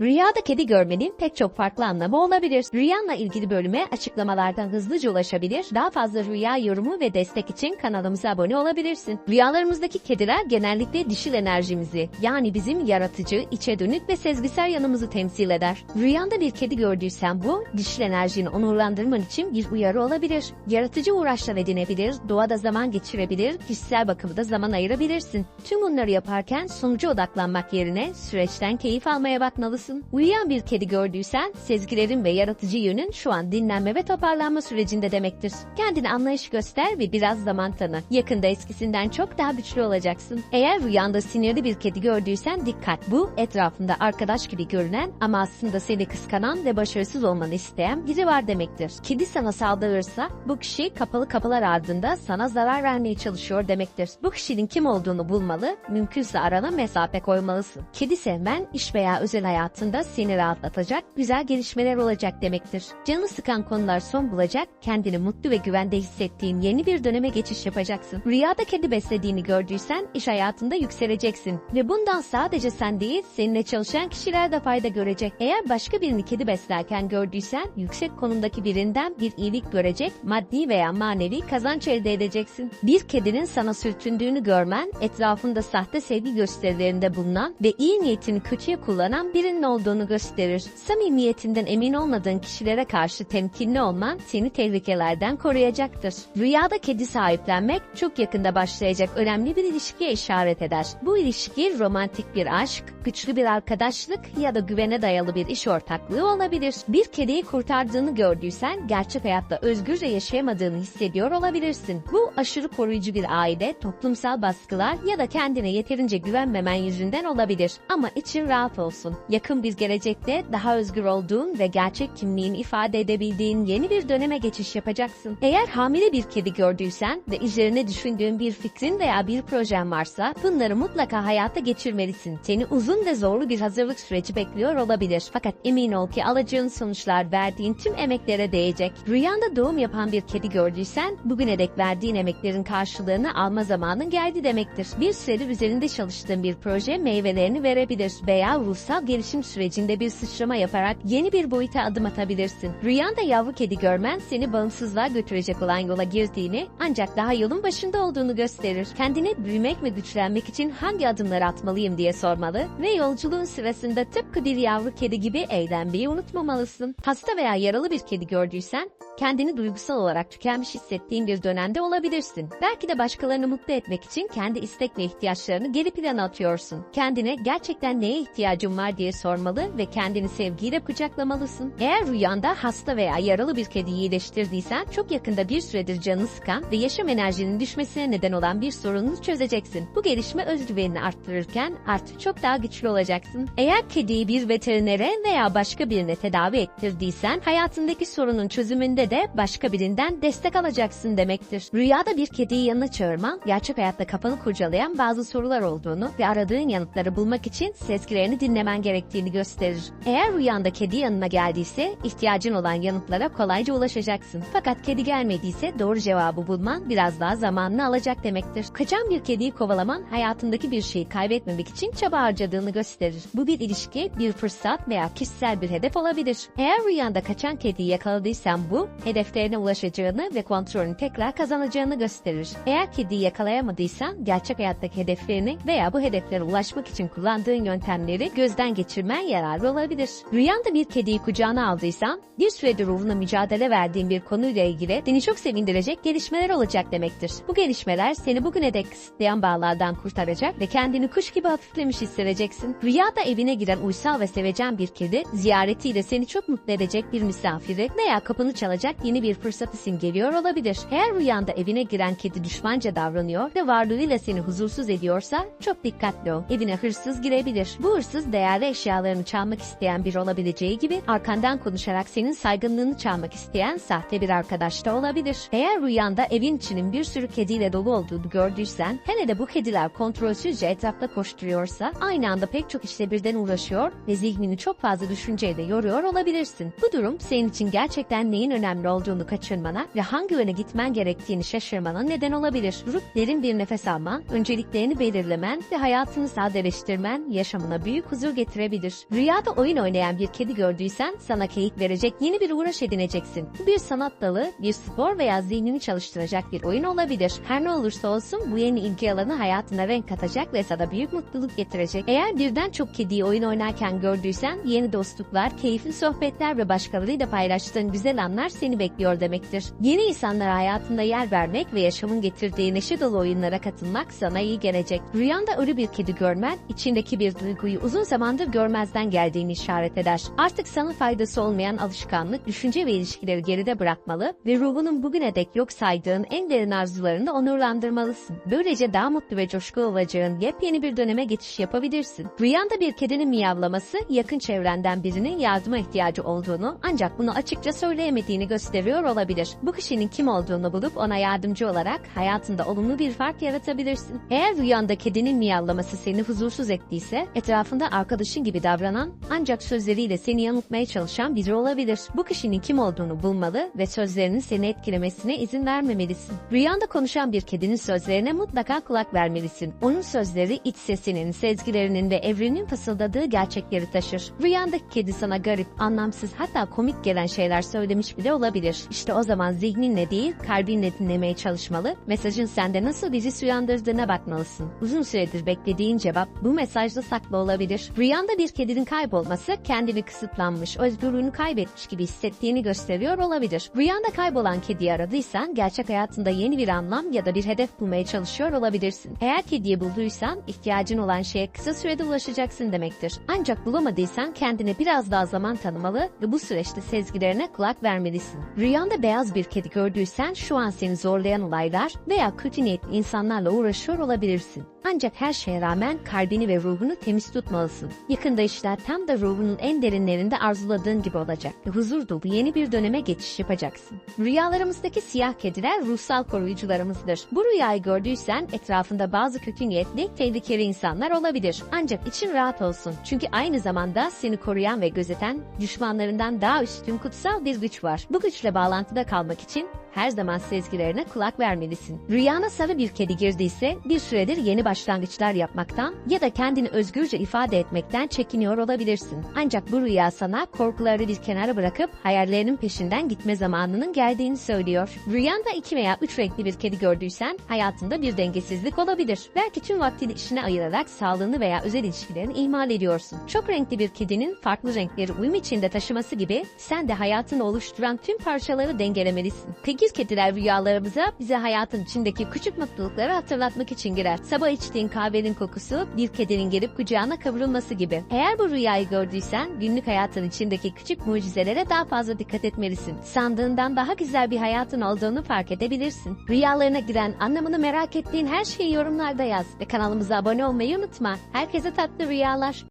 Rüyada kedi görmenin pek çok farklı anlamı olabilir. Rüyanla ilgili bölüme açıklamalardan hızlıca ulaşabilir. Daha fazla rüya yorumu ve destek için kanalımıza abone olabilirsin. Rüyalarımızdaki kediler genellikle dişil enerjimizi, yani bizim yaratıcı, içe dönük ve sezgisel yanımızı temsil eder. Rüyanda bir kedi gördüysen bu, dişil enerjini onurlandırman için bir uyarı olabilir. Yaratıcı uğraşlar edinebilir, doğada zaman geçirebilir, kişisel bakımda zaman ayırabilirsin. Tüm bunları yaparken sonuca odaklanmak yerine süreçten keyif almaya bakmalısın. Uyuyan bir kedi gördüysen sezgilerin ve yaratıcı yönün şu an dinlenme ve toparlanma sürecinde demektir. Kendine anlayış göster ve biraz zaman tanı. Yakında eskisinden çok daha güçlü olacaksın. Eğer rüyanda sinirli bir kedi gördüysen dikkat. Bu etrafında arkadaş gibi görünen ama aslında seni kıskanan ve başarısız olmanı isteyen biri var demektir. Kedi sana saldırırsa bu kişi kapalı kapılar ardında sana zarar vermeye çalışıyor demektir. Bu kişinin kim olduğunu bulmalı, mümkünse arana mesafe koymalısın. Kedi sevmen iş veya özel hayatında seni rahatlatacak güzel gelişmeler olacak demektir. Canı sıkan konular son bulacak, kendini mutlu ve güvende hissettiğin yeni bir döneme geçiş yapacaksın. Rüyada kedi beslediğini gördüysen iş hayatında yükseleceksin ve bundan sadece sen değil, seninle çalışan kişiler de fayda görecek. Eğer başka birini kedi beslerken gördüysen yüksek konumdaki birinden bir iyilik görecek, maddi veya manevi kazanç elde edeceksin. Bir kedinin sana sürtündüğünü görmen, etrafında sahte sevgi gösterilerinde bulunan ve iyi niyetini kötüye kullanan birinin olduğunu gösterir. Samimiyetinden emin olmadığın kişilere karşı temkinli olman seni tehlikelerden koruyacaktır. Rüyada kedi sahiplenmek çok yakında başlayacak önemli bir ilişkiye işaret eder. Bu ilişki romantik bir aşk, güçlü bir arkadaşlık ya da güvene dayalı bir iş ortaklığı olabilir. Bir kediyi kurtardığını gördüysen gerçek hayatta özgürce yaşayamadığını hissediyor olabilirsin. Bu aşırı koruyucu bir aile, toplumsal baskılar ya da kendine yeterince güvenmemen yüzünden olabilir. Ama için rahat olsun. Yakın bir gelecekte daha özgür olduğun ve gerçek kimliğini ifade edebildiğin yeni bir döneme geçiş yapacaksın. Eğer hamile bir kedi gördüysen ve üzerine düşündüğün bir fikrin veya bir projen varsa bunları mutlaka hayata geçirmelisin. Seni uzun ve zorlu bir hazırlık süreci bekliyor olabilir. Fakat emin ol ki alacağın sonuçlar verdiğin tüm emeklere değecek. Rüyanda doğum yapan bir kedi gördüysen bugüne dek verdiğin emeklerin karşılığını alma zamanın geldi demektir. Bir süredir üzerinde çalıştığın bir proje meyvelerini verebilir veya ruhsal gelişim sürecinde bir sıçrama yaparak yeni bir boyuta adım atabilirsin. Rüyanda yavru kedi görmen seni bağımsızlığa götürecek olan yola girdiğini ancak daha yolun başında olduğunu gösterir. Kendine büyümek ve güçlenmek için hangi adımları atmalıyım diye sormalı ve yolculuğun sırasında tıpkı bir yavru kedi gibi eğlenmeyi unutmamalısın. Hasta veya yaralı bir kedi gördüysen kendini duygusal olarak tükenmiş hissettiğin bir dönemde olabilirsin. Belki de başkalarını mutlu etmek için kendi istek ve ihtiyaçlarını geri plana atıyorsun. Kendine gerçekten neye ihtiyacın var diye sormalı ve kendini sevgiyle kucaklamalısın. Eğer rüyanda hasta veya yaralı bir kedi iyileştirdiysen çok yakında bir süredir canını sıkan ve yaşam enerjinin düşmesine neden olan bir sorununu çözeceksin. Bu gelişme özgüvenini arttırırken artık çok daha güçlü olacaksın. Eğer kediyi bir veterinere veya başka birine tedavi ettirdiysen hayatındaki sorunun çözümünde de başka birinden destek alacaksın demektir. Rüyada bir kediyi yanına çağırman, gerçek hayatta kafanı kurcalayan bazı sorular olduğunu ve aradığın yanıtları bulmak için sezgilerini dinlemen gerektiğini gösterir. Eğer rüyanda kedi yanına geldiyse ihtiyacın olan yanıtlara kolayca ulaşacaksın. Fakat kedi gelmediyse doğru cevabı bulman biraz daha zamanını alacak demektir. Kaçan bir kediyi kovalaman hayatındaki bir şeyi kaybetmemek için çaba harcadığını gösterir. Bu bir ilişki, bir fırsat veya kişisel bir hedef olabilir. Eğer rüyanda kaçan kediyi yakaladıysan bu, hedeflerine ulaşacağını ve kontrolünü tekrar kazanacağını gösterir. Eğer kediyi yakalayamadıysan gerçek hayattaki hedeflerini veya bu hedeflere ulaşmak için kullandığın yöntemleri gözden geçirmen yararlı olabilir. Rüyanda bir kediyi kucağına aldıysan, bir süredir uğruna mücadele verdiğin bir konuyla ilgili seni çok sevindirecek gelişmeler olacak demektir. Bu gelişmeler seni bugüne dek kısıtlayan bağlardan kurtaracak ve kendini kuş gibi hafiflemiş hissedeceksin. Rüyada evine giren uysal ve sevecen bir kedi, ziyaretiyle seni çok mutlu edecek bir misafiri veya kapını çalacak yeni bir fırsatı simgeliyor olabilir. Eğer rüyanda evine giren kedi düşmanca davranıyor ve varlığıyla seni huzursuz ediyorsa çok dikkatli ol. Evine hırsız girebilir. Bu hırsız değerli eşyalarını çalmak isteyen biri olabileceği gibi arkandan konuşarak senin saygınlığını çalmak isteyen sahte bir arkadaş da olabilir. Eğer rüyanda evin içinin bir sürü kediyle dolu olduğunu gördüysen, hele de bu kediler kontrolsüzce etrafta koşturuyorsa, aynı anda pek çok işle birden uğraşıyor ve zihnini çok fazla düşünceyle yoruyor olabilirsin. Bu durum senin için gerçekten neyin önemli olduğunu kaçırmana ve hangi yöne gitmen gerektiğini şaşırmana neden olabilir. Durup derin bir nefes alman, önceliklerini belirlemen ve hayatını sadeleştirmen yaşamına büyük huzur getirebilir. Olabilir. Rüyada oyun oynayan bir kedi gördüysen sana keyif verecek yeni bir uğraş edineceksin. Bu bir sanat dalı, bir spor veya zihnini çalıştıracak bir oyun olabilir. Her ne olursa olsun bu yeni ilgi alanı hayatına renk katacak ve sana büyük mutluluk getirecek. Eğer birden çok kediyi oyun oynarken gördüysen yeni dostluklar, keyifli sohbetler ve başkalarıyla paylaştığın güzel anlar seni bekliyor demektir. Yeni insanlara hayatında yer vermek ve yaşamın getirdiği neşe dolu oyunlara katılmak sana iyi gelecek. Rüyanda ölü bir kedi görmen, içindeki bir duyguyu uzun zamandır görmezden geldiğini işaret eder. Artık sana faydası olmayan alışkanlık, düşünce ve ilişkileri geride bırakmalı ve ruhunun bugüne dek yok saydığın en derin arzularını onurlandırmalısın. Böylece daha mutlu ve coşku olacağın yepyeni bir döneme geçiş yapabilirsin. Rüyanda bir kedinin miyavlaması, yakın çevrenden birinin yardıma ihtiyacı olduğunu ancak bunu açıkça söyleyemediğini gösteriyor olabilir. Bu kişinin kim olduğunu bulup ona yardımcı olarak hayatında olumlu bir fark yaratabilirsin. Eğer rüyanda kedinin miyavlaması seni huzursuz ettiyse, etrafında arkadaşın gibi davranan ancak sözleriyle seni yanıltmaya çalışan biri olabilir. Bu kişinin kim olduğunu bulmalı ve sözlerinin seni etkilemesine izin vermemelisin. Rüyanda konuşan bir kedinin sözlerine mutlaka kulak vermelisin. Onun sözleri iç sesinin, sezgilerinin ve evrenin fısıldadığı gerçekleri taşır. Rüyandaki kedi sana garip, anlamsız hatta komik gelen şeyler söylemiş bile olabilir. İşte o zaman zihninle değil, kalbinle dinlemeye çalışmalı, mesajın sende nasıl bir his uyandırdığına bakmalısın. Uzun süredir beklediğin cevap bu mesajda saklı olabilir. Rüyanda bir kedinin kaybolması kendini kısıtlanmış, özgürlüğünü kaybetmiş gibi hissettiğini gösteriyor olabilir. Rüyanda kaybolan kediyi aradıysan gerçek hayatında yeni bir anlam ya da bir hedef bulmaya çalışıyor olabilirsin. Eğer kediyi bulduysan ihtiyacın olan şeye kısa sürede ulaşacaksın demektir. Ancak bulamadıysan kendine biraz daha zaman tanımalı ve bu süreçte sezgilerine kulak vermelisin. Rüyanda beyaz bir kedi gördüysen şu an seni zorlayan olaylar veya kötü niyetli insanlarla uğraşıyor olabilirsin. Ancak her şeye rağmen kalbini ve ruhunu temiz tutmalısın. Yakında işler tam da ruhunun en derinlerinde arzuladığın gibi olacak ve huzur dolu yeni bir döneme geçiş yapacaksın. Rüyalarımızdaki siyah kediler ruhsal koruyucularımızdır. Bu rüyayı gördüysen etrafında bazı kötü niyetli, tehlikeli insanlar olabilir. Ancak için rahat olsun. Çünkü aynı zamanda seni koruyan ve gözeten düşmanlarından daha üstün kutsal bir güç var. Bu güçle bağlantıda kalmak için her zaman sezgilerine kulak vermelisin. Rüyana sarı bir kedi girdiyse bir süredir yeni başlangıçlar yapmaktan ya da kendini özgürce ifade etmekten çekiniyor olabilirsin. Ancak bu rüya sana korkuları bir kenara bırakıp hayallerinin peşinden gitme zamanının geldiğini söylüyor. Rüyanda iki veya üç renkli bir kedi gördüysen hayatında bir dengesizlik olabilir. Belki tüm vaktini işine ayırarak sağlığını veya özel ilişkilerini ihmal ediyorsun. Çok renkli bir kedinin farklı renkleri uyum içinde taşıması gibi sen de hayatını oluşturan tüm parçaları dengelemelisin. Peki kediler rüyalarımıza bize hayatın içindeki küçük mutlulukları hatırlatmak için girer. Sabah içtiğin kahvenin kokusu bir kedinin gelip kucağına kıvrılması gibi. Eğer bu rüyayı gördüysen günlük hayatın içindeki küçük mucizelere daha fazla dikkat etmelisin. Sandığından daha güzel bir hayatın olduğunu fark edebilirsin. Rüyalarına giren anlamını merak ettiğin her şeyi yorumlarda yaz ve kanalımıza abone olmayı unutma. Herkese tatlı rüyalar.